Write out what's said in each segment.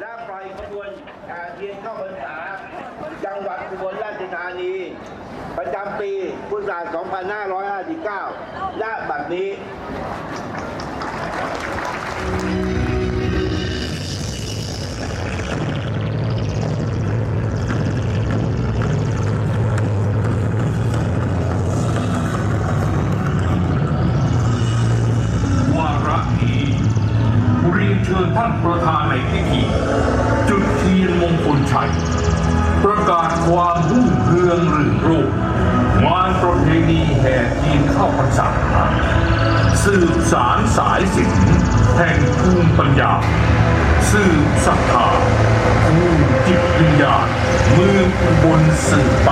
และปล่อยขบวนเทียนเข้าพรรษาจังหวัดอุบลราชธานี ประจำปีพุทธศักราช 2559 และบัดนี้ เชิญท่านประธานในพิธี จุดเทียนมงคลชัย ประกาศความรุ่งเรืองหรื่นโรจน์งานประเพณีแห่เทียนเข้าพรรษาสืบสารสายสินแห่งภูมิปัญญา สืบศรัทธาผู้จิตวิญญาณมือบลสืบไป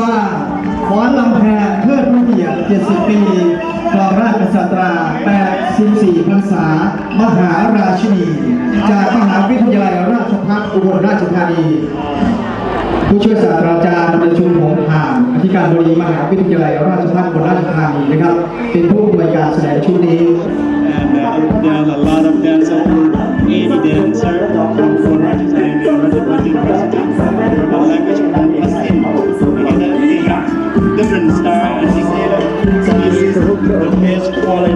ว่าฟ้อนลำแพเพื่อผู้เกียรติ70 ปีครองราชกษัตรา 84พรรษามหาราชินี จากมหาวิทยาลัยราชภัฏอุบลราชธานี ผู้ช่วยศาสตราจารย์ประชุมหงส์ผ่านอธิการบดีมหาวิทยาลัยราชภัฏอุบลราชธานีนะครับ เป็นผู้อำนวยการแสดงชุดนี้ and uh, there's a lot of dancers, over 80 dancers from Rajasthan and Rajasthan University. The language is in อ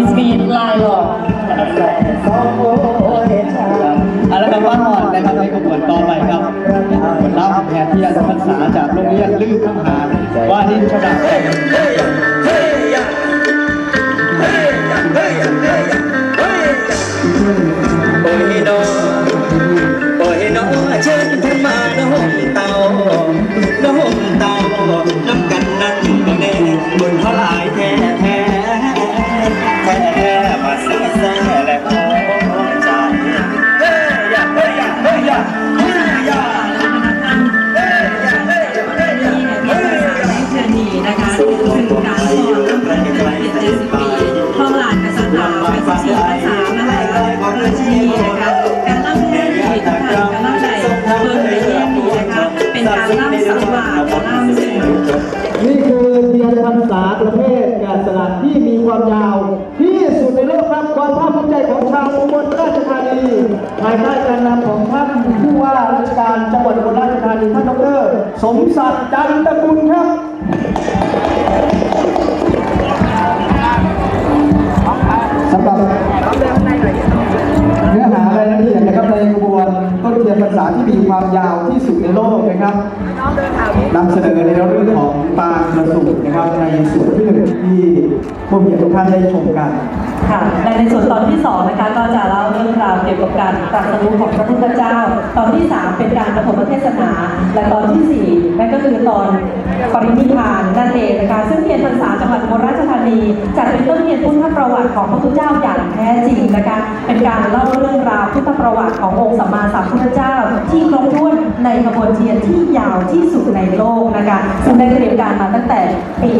ิสมีลายหลอกอะครับว่าหอดนะครับในขบวนต่อไปครับผลลัพธ์แผนที่ราชพรรษาจากโรงเรียนลื่นคำหาว่าดินชดาาสการล่ำเสียงนี่คือเทียนพรรษาประเภทแกะสลักที่มีความยาว ที่สุดในโลกครับความภาคภูมิใจของชาวอุบลราชธานีภายใต้การนำของท่านผู้ว่าราชการจังหวัดอุบลราชธานีท่านดรสมศักดิ์จันตะกุลครับสำหรับเนื้อหารายละเอียดนะครับในกระบวนต้นเทียนภาษาที่มีความยาวที่สุดในโลกนะครับ นำเสนอในเรื่องของปางกระสุนนะครับในส่วนที่หนึ่งที่ผู้มีทุกท่านได้ชมกันค่ะและในส่วนตอนที่สองนะคะก็จะเล่าเรื่องราวเกี่ยวกับการตรัสรู้ของพระพุทธเจ้า ตอนที่สามเป็นการปฐมเทศนา และตอนที่สี่นั่นก็คือตอนปรินิพพานนั่นเองนะคะซึ่งเทียนพรรษาจังหวัดอุบลราชธานีจัดเป็นต้นเทียนพุทธประวัติของพระพุทธเจ้าอย่างแท้จริงนะคะ เป็นการเล่าเรื่องราวพุทธประวัติขององค์สัมมาสัมพุทธเจ้า ที่ครบถ้วนในขบวนเทียนที่ยาวที่สุดในโลกนะคะซึ่งได้เตรียมการมาตั้งแต่ปี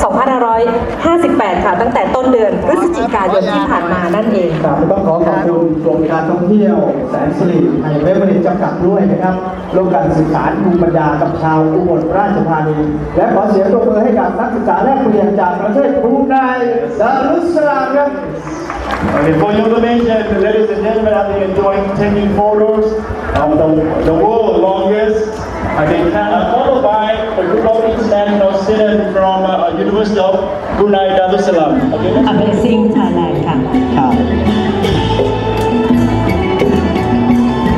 2558 ค่ะ ตั้งแต่ต้นเดือนพฤศจิกายนที่ผ่านมานั่นเองครับต้องขอขอบคุณกรมการท่องเที่ยว แสนสิริไทยเวบรี่จำกัดด้วยนะครับร่วมกันสื่อสารภูมิปัญญากับชาวอุบลราชธานีและขอเสียงปรบมือให้กับนักศึกษาแลกเปลี่ยนจากประเทศบรูไนดารุสสลามครับ Okay, for your donation, ladies and gentlemen, I've been enjoying taking photos of the, the world's longest. I think uh, followed by a group of international students from uh, University of Brunei Darussalam. Okay, let's Amazing Thailand ค่ะครับ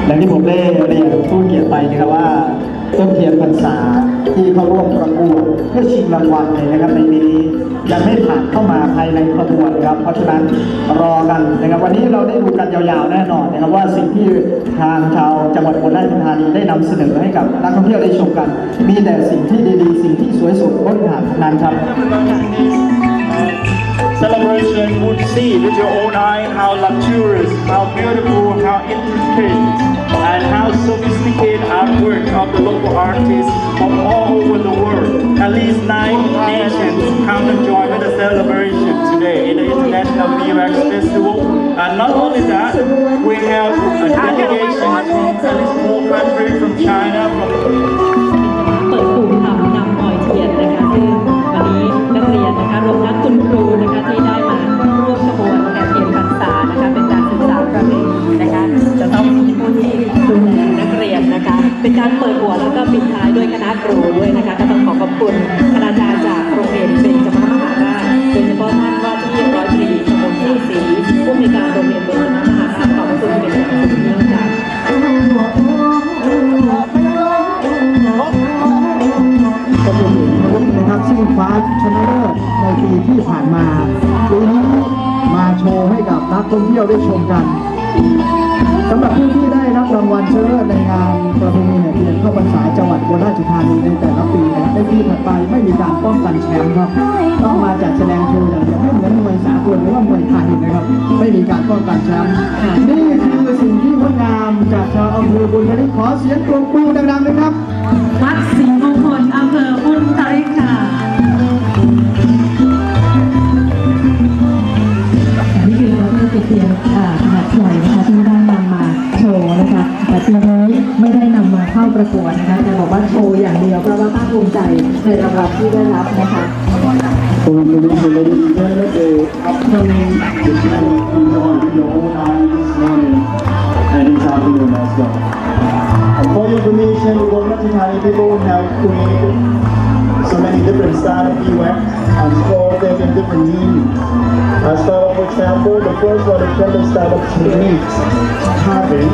และที่ผมได้เรียนผู้เกียรติไปนะครับว่า ต้นเทียนพรรษาที่เข้าร่วมประกวดเพื่อชิงรางวัลเนี่ยนะครับในปีนี้ยังไม่ผ่านเข้ามาภายในขบวนนะครับ เพราะฉะนั้นรอกันนะครับวันนี้เราได้ดูกันยาวๆแน่นอนนะครับว่าสิ่งที่ทางชาวจังหวัดอุบลราชธานีได้นำเสนอให้กับนักท่องเที่ยวได้ชมกัน มีแต่สิ่งที่ดีๆ สิ่งที่สวยสดงดงามทั้งนั้นครับ celebration would see with your own eye how luxurious, how beautiful, how intricate, and how sophisticated artwork of the local artists from all over the world. At least nine nations come to join with the celebration today in the International VX Festival. And not only that, we have a delegation from at least four countries from China, from เป็นการเปิดหัวแล้วก็ปิดท้ายด้วยคณะครูด้วยนะคะก็ต้องขอขอบคุณคณาจารย์จากโรงเรียนเป็นจมหาราชโดยเฉพาะท่านาคภูมินรางวัลที่ได้รับนะคะ Congratulations, ladies and gentlemen, the upcoming decision is on your own eyes this morning and for your information, we will not Thai people have created so many different style of events and all them in different meanings. As start for example, the first one is different style of techniques, carving,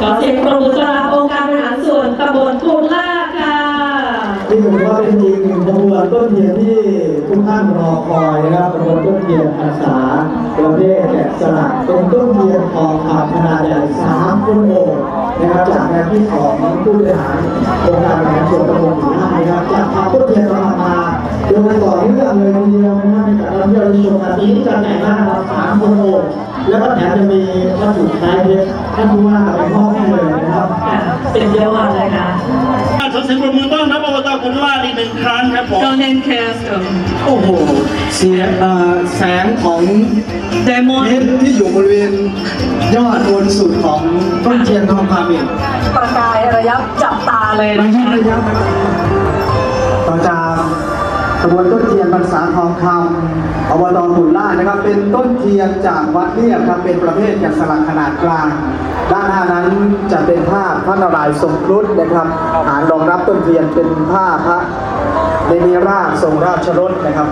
ขอเสียงปรบมือต้อนรับองค์การบริหารส่วนตำบลทูลลาด อว่าเป็นอีกหนึ่งขบวนต้นเทียนที่ทุกท่านรอคอยนะครับขบวนต้นเทียนพรรษาประเภทแกะสลักเป็นต้นเทียนทองคำขนาดใหญ่สามคนโอบนะครับจากงานที่ของผู้บริหารองค์การบริหารส่วนตำบลหมู่ห้นะครับจากทำต้นเทียนประมาโดยต่อเนื่องเลยทีเดียวนะครับในการรับเชิญชมกันนี้จะแต่งหน้าเราสามคนโอบแล้วก็แถมจะมีวัตถุท้ายเพชรท่านผู้ว่าไปมอบให้เลยนะครับเป็นเยอะมากเลยค่ะ ขอเสียงปรบมือต้อนรับอบตคุณลาดอีกหนึ่งครั้งครับผม Golden Curse โอ้โห เสียงเอ่อแสงของ Diamond เพชรที่อยู่บริเวณยอดบนสุดของต้นเทียนทองคำอีกประกายระยับจับตาเลยบางนะท่านคะระยะต่อจากขบวนต้นเทียนพรรษาทองคำ อบตขุนลาดนะครับ เป็นต้นเทียนจากวัดเรียบครับเป็นประเภทแกะสลักขนาดกลาง ด้านหน้านั้นจะเป็นภาพพระนารายณ์ทรงครุฑนะครับฐานรองรับต้นเทียนเป็นผ้าพระเนมิราชทรงราชรถนะครับ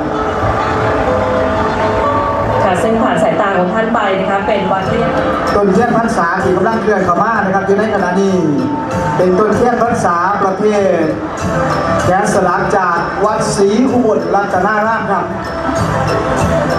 ค่ะซึ่งผ่านสายตาของท่านไปนะคะเป็นวัดเรียบ ต้นเทียนพรรษาที่กำลังเคลื่อนเข้ามานะครับอยู่ในขณะนี้เป็นต้นเทียนพรรษาประเภทแกะสลักจากวัดศรีอุบลรัตนารามครับ Thank you.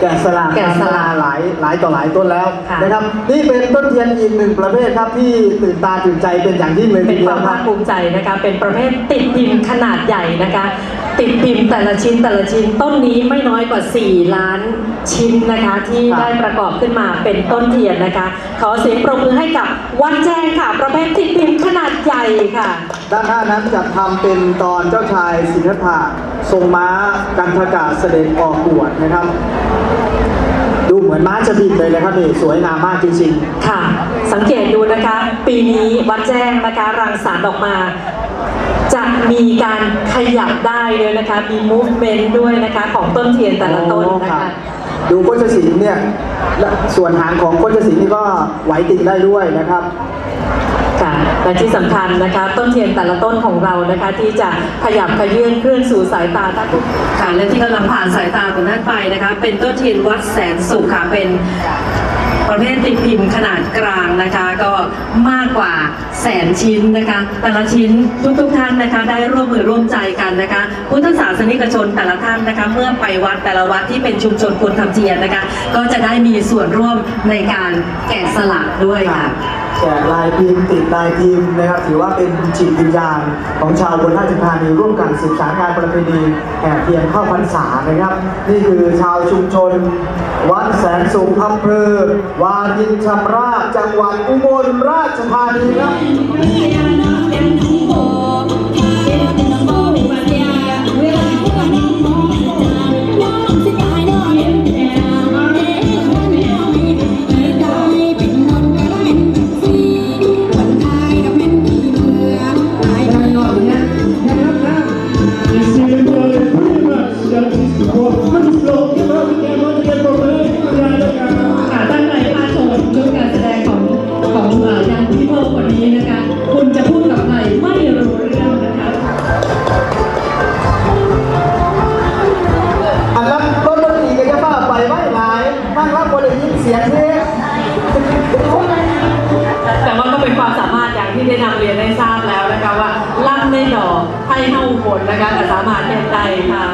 แกะสลักแกะสลักมาหลายหลายต่อหลายต้นแล้วค่ะ นะครับ นี่เป็นต้นเทียนอีกหนึ่งประเภทครับที่ตื่นตาตื่นใจเป็นอย่างยิ่งเลยเป็ทีนเดีคยววามคภารับคภูมิใจนะคะ เป็นประเภทติดพิมพ์ขนาดใหญ่นะคะ ติดพิมพ์แต่ละชิ้นแต่ละชิ้นต้นนี้ไม่น้อยกว่า 4 ล้านชิ้นนะคะ ที่ครับ ได้ประกอบขึ้นมาเป็นต้นเทียนนะคะ ขอเสียงปรบมือให้กับวันแจ้งค่ะ ประเภทติดพิมพ์ขนาดใหญ่ค่ะ ด้านหน้านั้นจะทำเป็นตอนเจ้าชายสิทธัตถะทรงม้ากันทกาเสด็จออกบวชนะครับดู เหมือนม้าจะบินเลยนะครับนี่สวยงามมากจริงๆค่ะ สังเกตดูนะคะ ปีนี้วัดแจ้งนะคะรังสรรค์ออกมา จะมีการขยับได้ด้วยนะคะ มี movement ด้วยนะคะของต้นเทียนแต่ละต้นนะครัคะบดูโคชศิลป์เนี่ยและส่วนหางของโคชศิลป์นี่ก็ไหวติดได้ด้วยนะครับค่ะ และที่สำคัญนะคะต้นเทียนแต่ละต้นของเรานะคะที่จะขยับขยื่นเคลื่อนสู่สายตาท่านผู้ค่ะและที่กำลังผ่านสายตาของท่านไปนะคะเป็นต้นเทียนวัดแสนสุขค่ะเป็น ประเภทติดพิมพ์ขนาดกลางนะคะ ก็มากกว่าแสนชิ้นนะคะ แต่ละชิ้นทุกๆท่านนะคะ ได้ร่วมมือร่วมใจกันนะคะ พุทธศาสนิกชนแต่ละท่านนะคะ เมื่อไปวัดแต่ละวัดที่เป็นชุมชนคนทำเทียนนะคะ ก็จะได้มีส่วนร่วมในการแกะสลักด้วยค่ะแจกลายพิมพ์ติดลายพิมพ์นะครับถือว่าเป็นจิตวิญญาณของชาวบนราชธานีร่วมกันสืบสานงานประเพณีแห่เทียนเข้าพรรษานะครับ นี่คือชาวชุมชน วัดแสนสุขอำเภอ วาดินชำราบจังหวัดอุบลราชธานีครับ ผลนะคะแต่สามารถเป็นใจค่ะ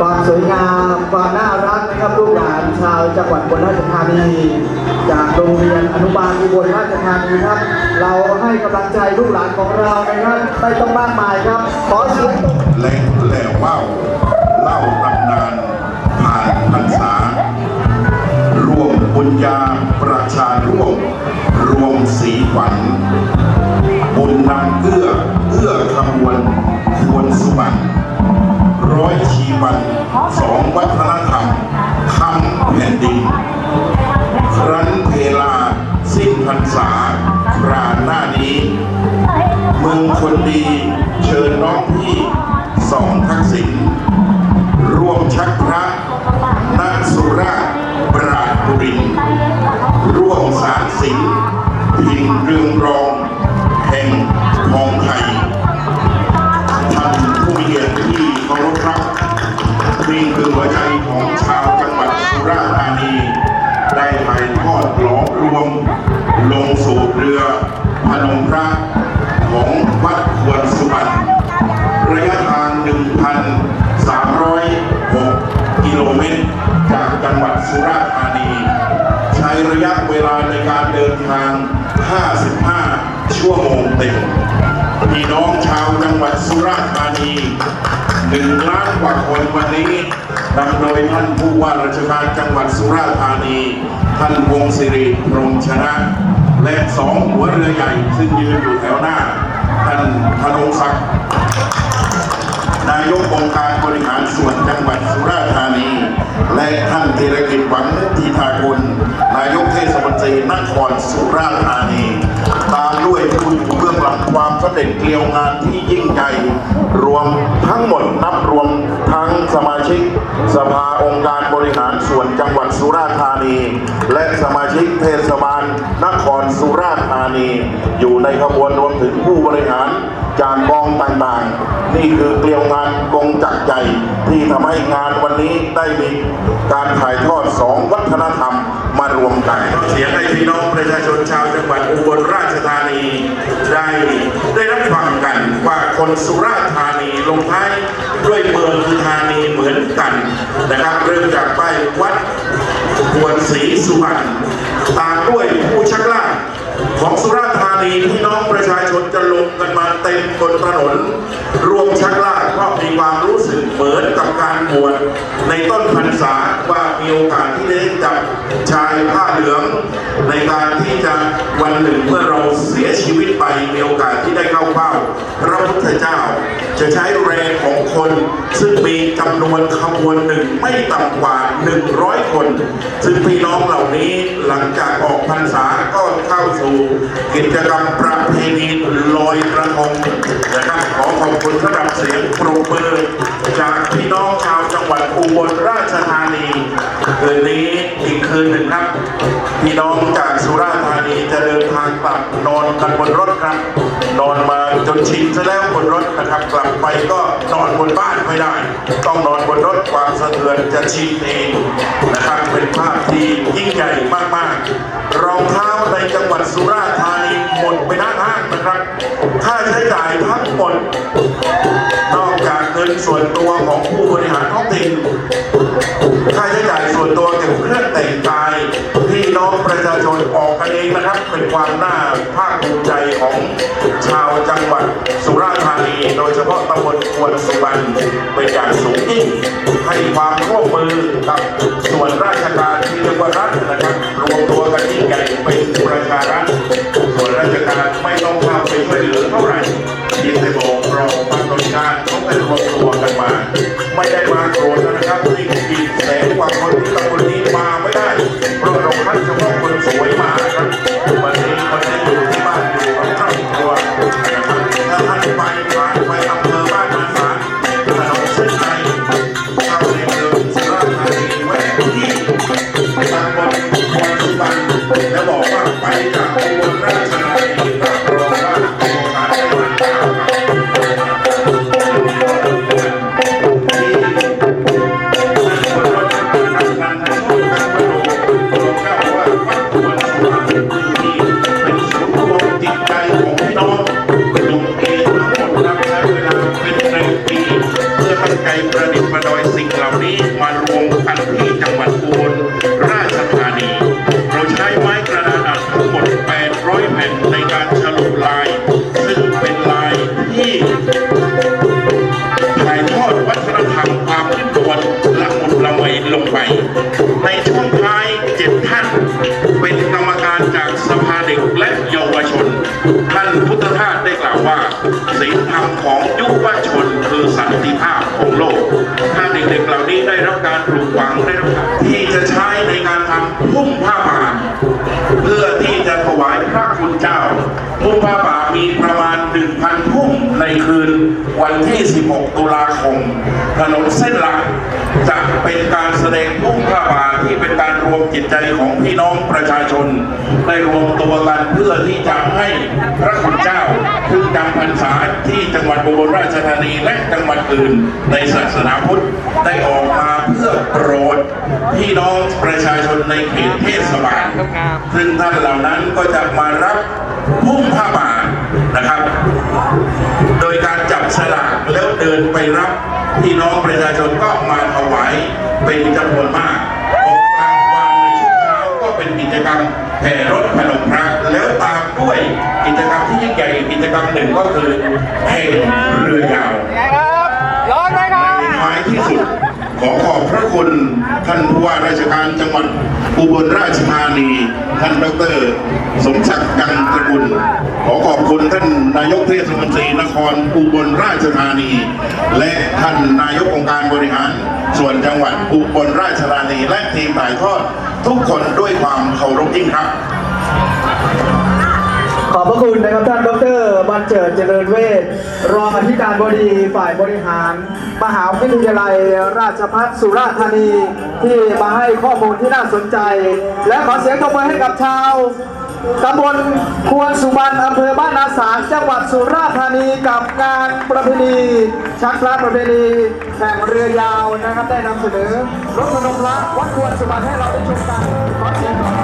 ความสวยงามความน่ารักนะครับลูกหลานชาวจังหวัดอุบลราชธานีจากโรงเรียนอนุบาลอุบลราชธานีครับ เราให้กำลังใจลูกหลานของเรานะครับไม่ต้องมากมายครับ ขอเสียงตบแหล่งแหล่ว่าวเล่าต บุญญาประชาร่วม รวมสีฝันบุญนำเอื้อเอื้อคำวนควรสุวรรณร้อยชีวันสองวัฒนธรรมคำแผ่นดิน ครั้นเพลาสิ้นพรรษาครานหน้านี้เมืองคนดีเชิญน้องพี่สองทักษิณ ระยะทาง 1,306 กิโลเมตร จากจังหวัดสุราษฎร์ธานี ใช้ระยะเวลาในการเดินทาง 55 ชั่วโมงเต็ม พี่น้องชาวจังหวัดสุราษฎร์ธานีหนึ่งล้านกว่าคนวันนี้นำโดยท่านผู้ว่าราชการจังหวัดสุราษฎร์ธานี ท่านวงศิริพรหมชนะ และสองหัวเรือใหญ่ซึ่งยืนอยู่แถวหน้า ท่านธนงศักดิ์ นายกองค์การบริหารส่วนจังหวัดสุราษฎร์ธานี และท่านธีรกิจหวังทีทากุลนายกเทศมนตรีนครสุราษฎร์ธานี ตามด้วยผู้ อยู่เบื้องหลังความสำเร็จเกลียวงานที่ยิ่งใหญ่รวมทั้งหมดนับรวมทั้งสมาชิก สภาองค์การบริหารส่วนจังหวัดสุราษฎร์ธานี และสมาชิกเทศบาลนครสุราษฎร์ธานี อยู่ในขบวนรวมถึงผู้บริหารจากกองต่างๆ นี่คือเกลียวงานกงจักรใจที่ทำให้งานวันนี้ได้มีการถ่ายทอดสองวัฒนธรรม มารวมกันเสียงให้พี่น้องประชาชนชาวจังหวัดอุบลราชธานีได้ได้รับฟังกันว่าคนสุราษฎร์ธานีลงท้ายด้วยเมืองธานีเหมือนกันนะครับ เริ่มจากป้ายวัดควรศรีสุวรรณตามด้วยผู้ชักลากของสุราษฎร์ธานีพี่น้องประะลงกันมาเต็มบนถนน รวมชักลากเพราะมีความรู้สึกเหมือนกับการบวชในต้นพรรษาว่ามีโอกาสที่ได้จับชายผ้าเหลือง ในการที่จะวันหนึ่งเมื่อเราเสียชีวิตไปมีโอกาสที่ได้เข้าเฝ้าพระพุทธเจ้า จะใช้แรงของคน ซึ่งมีจำนวนขบวนหนึ่งไม่ต่ำกว่า 100 คน ซึ่งพี่น้องเหล่านี้หลังจากออกพรรษาก็เข้าสู่กิจกรรมประเพณีลอยกระทงนะครับขอขอบคุณสำหรับเสียงปรบมือจากพี่น้องชาวจังหวัดอุบลราชธานีคืนนี้อีกคืนหนึ่งครับ พี่น้องจากสุราษฎร์ธานีจะเดินทางกลับนอนกันบนรถครับ นอนมาจนชินซะแล้วบนรถนะครับกลับไปก็นอนบนบ้านไม่ได้ ต้องนอนบนรถความสะเทือนจะชินเองนะครับเป็นภาพที่ยิ่งใหญ่มากๆรองเท้าในจังหวัดสุราษฎร์ธานีหมดไปหน้าห้างนะครับ ค่าใช้จ่ายทั้งหมดนอกจากเงินส่วนตัวของผู้บริหารท้องถิ่นค่าใช้จ่าย ศีลธรรมของยุวชนคือสันติภาพของโลก ถ้าเด็กๆเหล่านี้ได้รับการปลูกฝังได้รับการที่จะใช้ในการทำพุ่มผ้าป่า เพื่อที่จะถวายพระคุณเจ้า พุ่มผ้าป่ามีประมาณ 1,000พุ่มในคืนวันที่ 16 ตุลาคม ถนนเส้นหลักจะเป็นการแสดงพุ่มผ้าป่าที่เป็นการรวมจิตใจของพี่น้องประชาชน ได้รวมตัวกันเพื่อที่จะให้พระคุณเจ้าซึ่งจำพรรษาที่จังหวัดอุบลราชธานีและจังหวัดอื่นในศาสนาพุทธได้ออกมาเพื่อโปรดพี่น้องประชาชนในเขตเทศบาลซึ่งท่านเหล่านั้นก็จะมารับ พุ่มผ้าป่านะครับ โดยการจับสลากแล้วเดินไปรับพี่น้องประชาชนก็มาถวายเป็นจำนวนมากออกกลางวันในช่วงเช้าก็เป็นกิจกรรมแห่รถพนมพระแล้วตามด้วยกิจกรรมที่ยิ่งใหญ่อีกกิจกรรมหนึ่งก็คือแห่เรือยาวในท้ายที่สุดขอขอบพระคุณท่านผู้ว่าราชการจังหวัดอุบลราชธานี ท่านดร สมศักดิ์กันตระกุลขอขอบคุณท่านนายกเทศมนตรีนครอุบลราชธานี และท่านนายกองค์การบริหาร ส่วนจังหวัดอุบลราชธานีและทีมถ่ายทอดทุกคนด้วยความเคารพยิ่งครับ ขอบพระคุณนะครับท่านดรบันเจิดเจริญเวชรองอธิการบดีฝ่ายบริหาร มหาวิทยาลัยราชภัฏสุราษฎร์ธานีที่มาให้ข้อมูลที่น่าสนใจ และขอเสียงตบมือให้กับชาว ตำบลควรสุบรรณอำเภอบ้านนาสารจังหวัดสุราษฎร์ธานีกับงานประเพณีชักพระประเพณีแข่งเรือยาวนะครับได้นำเสนอรถพนมละวัดควรสุบรรณให้เราได้ชมกันขอเสียง